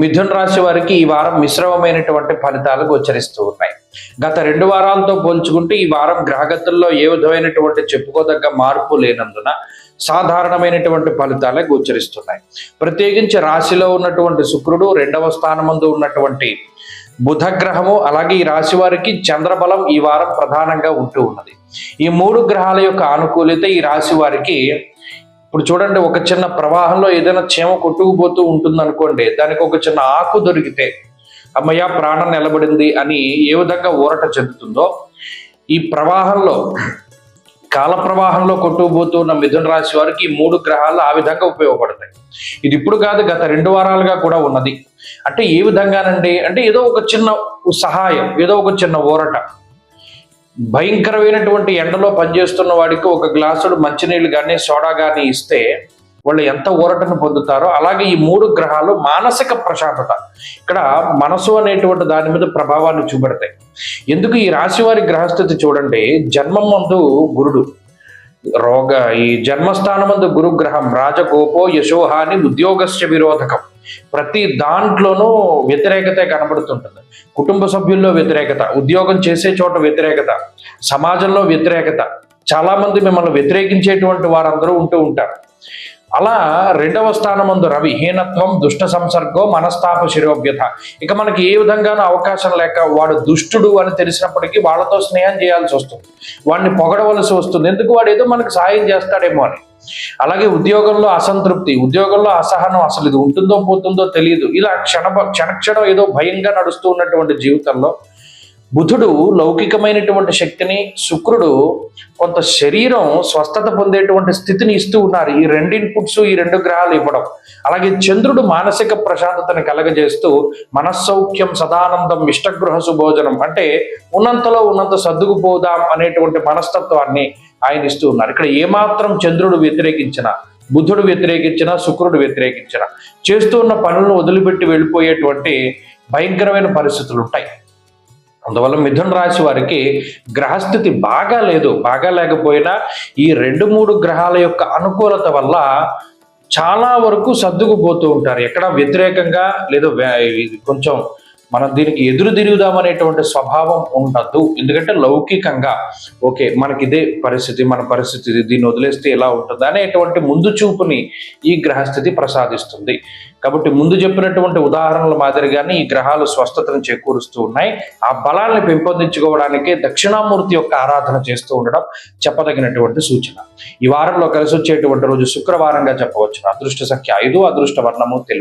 మిథున్ రాశి వారికి ఈ వారం మిశ్రమమైనటువంటి ఫలితాలు గోచరిస్తూ ఉన్నాయి. గత రెండు వారాలతో పోల్చుకుంటే ఈ వారం గ్రహగతుల్లో ఏ విధమైనటువంటి చెప్పుకోదగ్గ మార్పు లేనందున సాధారణమైనటువంటి ఫలితాలే గోచరిస్తున్నాయి. ప్రత్యేకించి రాశిలో ఉన్నటువంటి శుక్రుడు రెండవ స్థానమందు ఉన్నటువంటి బుధ గ్రహము అలాగే ఈ రాశి వారికి చంద్రబలం ఈ వారం ప్రధానంగా ఉంటూ ఉన్నది. ఈ మూడు గ్రహాల యొక్క ఆనుకూలత ఈ రాశి వారికి ఇప్పుడు చూడండి ఒక చిన్న ప్రవాహంలో ఏదైనా చీమ కొట్టుకుపోతూ ఉంటుంది అనుకోండి దానికి ఒక చిన్న ఆకు దొరికితే అమ్మయ్య ప్రాణం నిలబడింది అని ఏ విధంగా ఊరట చెందుతుందో ఈ ప్రవాహంలో కాల ప్రవాహంలో కొట్టుకుపోతున్న మిథున రాశి వారికి ఈ మూడు గ్రహాలు ఆ విధంగా ఉపయోగపడతాయి. ఇది ఇప్పుడు కాదు గత రెండు వారాలుగా కూడా ఉన్నది. అంటే ఏ విధంగానండి? అంటే ఏదో ఒక చిన్న సహాయం ఏదో ఒక చిన్న ఊరట. భయంకరమైనటువంటి ఎండలో పనిచేస్తున్న వాడికి ఒక గ్లాసుడు మంచినీళ్ళు కానీ సోడా కానీ ఇస్తే వాళ్ళు ఎంత ఊరటను పొందుతారో అలాగే ఈ మూడు గ్రహాలు మానసిక ప్రశాంతత. ఇక్కడ మనసు అనేటువంటి దాని మీద ప్రభావాన్ని చూపెడతాయి. ఎందుకు ఈ రాశి వారి గ్రహస్థితి చూడండి జన్మం ముందు గురుడు. రోగ ఈ జన్మస్థానమందు గురుగ్రహం రాజగోపో యశోహాని ఉద్యోగస్య విరోధకం. ప్రతి దాంట్లోనూ వ్యతిరేకత కనబడుతుంటుంది. కుటుంబ సభ్యుల్లో వ్యతిరేకత ఉద్యోగం చేసే చోట వ్యతిరేకత సమాజంలో వ్యతిరేకత. చాలా మంది మిమ్మల్ని వ్యతిరేకించేటువంటి వారందరూ ఉంటూ ఉంటారు. అలా రెండవ స్థానమందు రవి హీనత్వం దుష్ట సంసర్గో మనస్తాప శిరోగ్యత ఇక మనకి ఏ విధంగానూ అవకాశం లేక వాడు దుష్టుడు అని తెలిసినప్పటికీ వాళ్ళతో స్నేహం చేయాల్సి వస్తుంది. వాడిని పొగడవలసి వస్తుంది. ఎందుకు వాడు ఏదో మనకు సాయం చేస్తాడేమో అని. అలాగే ఉద్యోగంలో అసంతృప్తి ఉద్యోగంలో అసహనం అసలు ఇది ఉంటుందో పోతుందో తెలియదు ఇలా క్షణ క్షణక్షణం ఏదో భయంగా నడుస్తూ ఉన్నటువంటి జీవితంలో బుధుడు లౌకికమైనటువంటి శక్తిని శుక్రుడు కొంత శరీరం స్వస్థత పొందేటువంటి స్థితిని ఇస్తూ ఉన్నారు. ఈ రెండు ఇన్పుట్స్ ఈ రెండు గ్రహాలు ఇవ్వడం. అలాగే చంద్రుడు మానసిక ప్రశాంతతను కలగజేస్తూ మనస్సౌఖ్యం సదానందం ఇష్టగృహ సుభోజనం అంటే ఉన్నంతలో ఉన్నంత సర్దుకుపోదాం అనేటువంటి మనస్తత్వాన్ని ఆయన ఇస్తూ ఉన్నారు. ఇక్కడ ఏమాత్రం చంద్రుడు వ్యతిరేకించిన బుధుడు వ్యతిరేకించిన శుక్రుడు వ్యతిరేకించిన చేస్తూ ఉన్న పనులను వదిలిపెట్టి వెళ్ళిపోయేటువంటి భయంకరమైన పరిస్థితులు ఉంటాయి. అందువల్ల మిథున రాశి వారికి గ్రహస్థితి బాగా లేదు బాగా లేకపోయినా ఈ రెండు మూడు గ్రహాల యొక్క అనుకూలత వల్ల చాలా వరకు సర్దుకుపోతూ ఉంటారు. ఎక్కడ వ్యతిరేకంగా లేదా కొంచెం మనం దీనికి ఎదురు తిరుగుదామనేటువంటి స్వభావం ఉండదు ఎందుకంటే లౌకికంగా ఓకే మనకి ఇదే పరిస్థితి మన పరిస్థితి దీన్ని వదిలేస్తే ఎలా ఉంటుంది అనేటువంటి ముందు చూపుని ఈ గ్రహస్థితి ప్రసాదిస్తుంది. కాబట్టి ముందు చెప్పినటువంటి ఉదాహరణల మాదిరిగానే ఈ గ్రహాలు స్వస్థతను చేకూరుస్తూ ఉన్నాయి. ఆ బలాన్ని పెంపొందించుకోవడానికి దక్షిణామూర్తి యొక్క ఆరాధన చేస్తూ ఉండడం చెప్పదగినటువంటి సూచన. ఈ వారంలో కలిసి వచ్చేటువంటి రోజు శుక్రవారంగా చెప్పవచ్చు అదృష్ట సంఖ్య ఐదు అదృష్ట వర్ణము తెలుపు